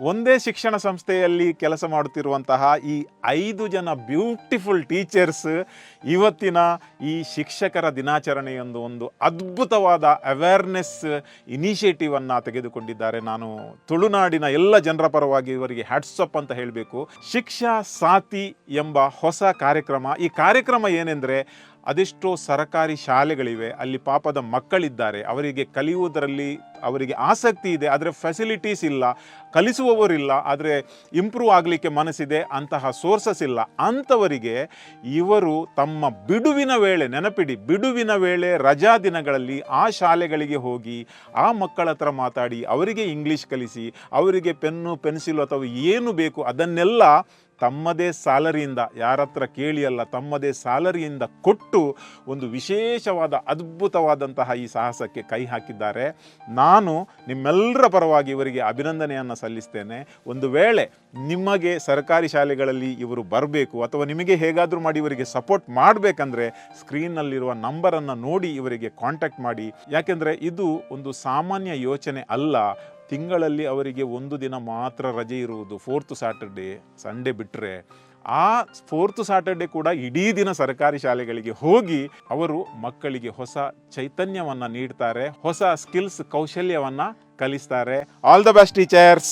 ಒಂದೇ ಶಿಕ್ಷಣ ಸಂಸ್ಥೆಯಲ್ಲಿ ಕೆಲಸ ಮಾಡುತ್ತಿರುವಂತಹ ಈ ಐದು ಜನ ಬ್ಯೂಟಿಫುಲ್ ಟೀಚರ್ಸ್ ಇವತ್ತಿನ ಈ ಶಿಕ್ಷಕರ ದಿನಾಚರಣೆಯೊಂದು ಒಂದು ಅದ್ಭುತವಾದ ಅವೇರ್ನೆಸ್ ಇನಿಷಿಯೇಟಿವ್ ಅನ್ನ ತೆಗೆದುಕೊಂಡಿದ್ದಾರೆ. ನಾನು ತುಳುನಾಡಿನ ಎಲ್ಲ ಜನರ ಪರವಾಗಿ ಇವರಿಗೆ ಹ್ಯಾಟ್ಸಪ್ ಅಂತ ಹೇಳಬೇಕು. ಶಿಕ್ಷಾ ಸಾತಿ ಎಂಬ ಹೊಸ ಕಾರ್ಯಕ್ರಮ. ಈ ಕಾರ್ಯಕ್ರಮ ಏನೆಂದರೆ ಅದೆಷ್ಟೋ ಸರಕಾರಿ ಶಾಲೆಗಳಿವೆ, ಅಲ್ಲಿ ಪಾಪದ ಮಕ್ಕಳಿದ್ದಾರೆ, ಅವರಿಗೆ ಕಲಿಯುವುದರಲ್ಲಿ ಅವರಿಗೆ ಆಸಕ್ತಿ ಇದೆ, ಆದರೆ ಫೆಸಿಲಿಟೀಸ್ ಇಲ್ಲ ಕಲಿಸುವವರಿಲ್ಲ ಆದರೆ ಇಂಪ್ರೂವ್ ಆಗಲಿಕ್ಕೆ ಮನಸ್ಸಿದೆ, ಅಂತಹ ಸೋರ್ಸಸ್ ಇಲ್ಲ. ಅಂಥವರಿಗೆ ಇವರು ತಮ್ಮ ಬಿಡುವಿನ ವೇಳೆ, ನೆನಪಿಡಿ, ಬಿಡುವಿನ ವೇಳೆ ರಜಾ ದಿನಗಳಲ್ಲಿ ಆ ಶಾಲೆಗಳಿಗೆ ಹೋಗಿ, ಆ ಮಕ್ಕಳ ಹತ್ರ ಮಾತಾಡಿ, ಅವರಿಗೆ ಇಂಗ್ಲೀಷ್ ಕಲಿಸಿ, ಅವರಿಗೆ ಪೆನ್ನು, ಪೆನ್ಸಿಲ್ ಅಥವಾ ಏನು ಬೇಕು ಅದನ್ನೆಲ್ಲ ತಮ್ಮದೇ ಸ್ಯಾಲರಿಯಿಂದ ಯಾರ ಹತ್ರ ಕೇಳಿ ಅಲ್ಲ ತಮ್ಮದೇ ಸ್ಯಾಲರಿಯಿಂದ ಕೊಟ್ಟು ಒಂದು ವಿಶೇಷವಾದ ಅದ್ಭುತವಾದಂತಹ ಈ ಸಾಹಸಕ್ಕೆ ಕೈ ಹಾಕಿದ್ದಾರೆ. ನಾನು ನಿಮ್ಮೆಲ್ಲರ ಪರವಾಗಿ ಇವರಿಗೆ ಅಭಿನಂದನೆಯನ್ನು ಸಲ್ಲಿಸ್ತೇನೆ. ಒಂದು ವೇಳೆ ನಿಮಗೆ ಸರ್ಕಾರಿ ಶಾಲೆಗಳಲ್ಲಿ ಇವರು ಬರಬೇಕು ಅಥವಾ ನಿಮಗೆ ಹೇಗಾದರೂ ಮಾಡಿ ಇವರಿಗೆ ಸಪೋರ್ಟ್ ಮಾಡಬೇಕಂದ್ರೆ ಸ್ಕ್ರೀನ್ನಲ್ಲಿರುವ ನಂಬರನ್ನು ನೋಡಿ ಇವರಿಗೆ ಕಾಂಟ್ಯಾಕ್ಟ್ ಮಾಡಿ. ಯಾಕೆಂದರೆ ಇದು ಒಂದು ಸಾಮಾನ್ಯ ಯೋಚನೆ ಅಲ್ಲ. ತಿಂಗಳಲ್ಲಿ ಅವರಿಗೆ ಒಂದು ದಿನ ಮಾತ್ರ ರಜೆ ಇರುವುದು ಫೋರ್ತ್ ಸ್ಯಾಟರ್ಡೇ ಸಂಡೇ ಬಿಟ್ಟರೆ ಆ ಫೋರ್ತ್ ಸ್ಯಾಟರ್ಡೇ ಕೂಡ ಇಡೀ ದಿನ ಸರ್ಕಾರಿ ಶಾಲೆಗಳಿಗೆ ಹೋಗಿ ಅವರು ಮಕ್ಕಳಿಗೆ ಹೊಸ ಚೈತನ್ಯವನ್ನು ನೀಡ್ತಾರೆ, ಹೊಸ ಸ್ಕಿಲ್ಸ್ ಕೌಶಲ್ಯವನ್ನು ಕಲಿಸ್ತಾರೆ. All the best teachers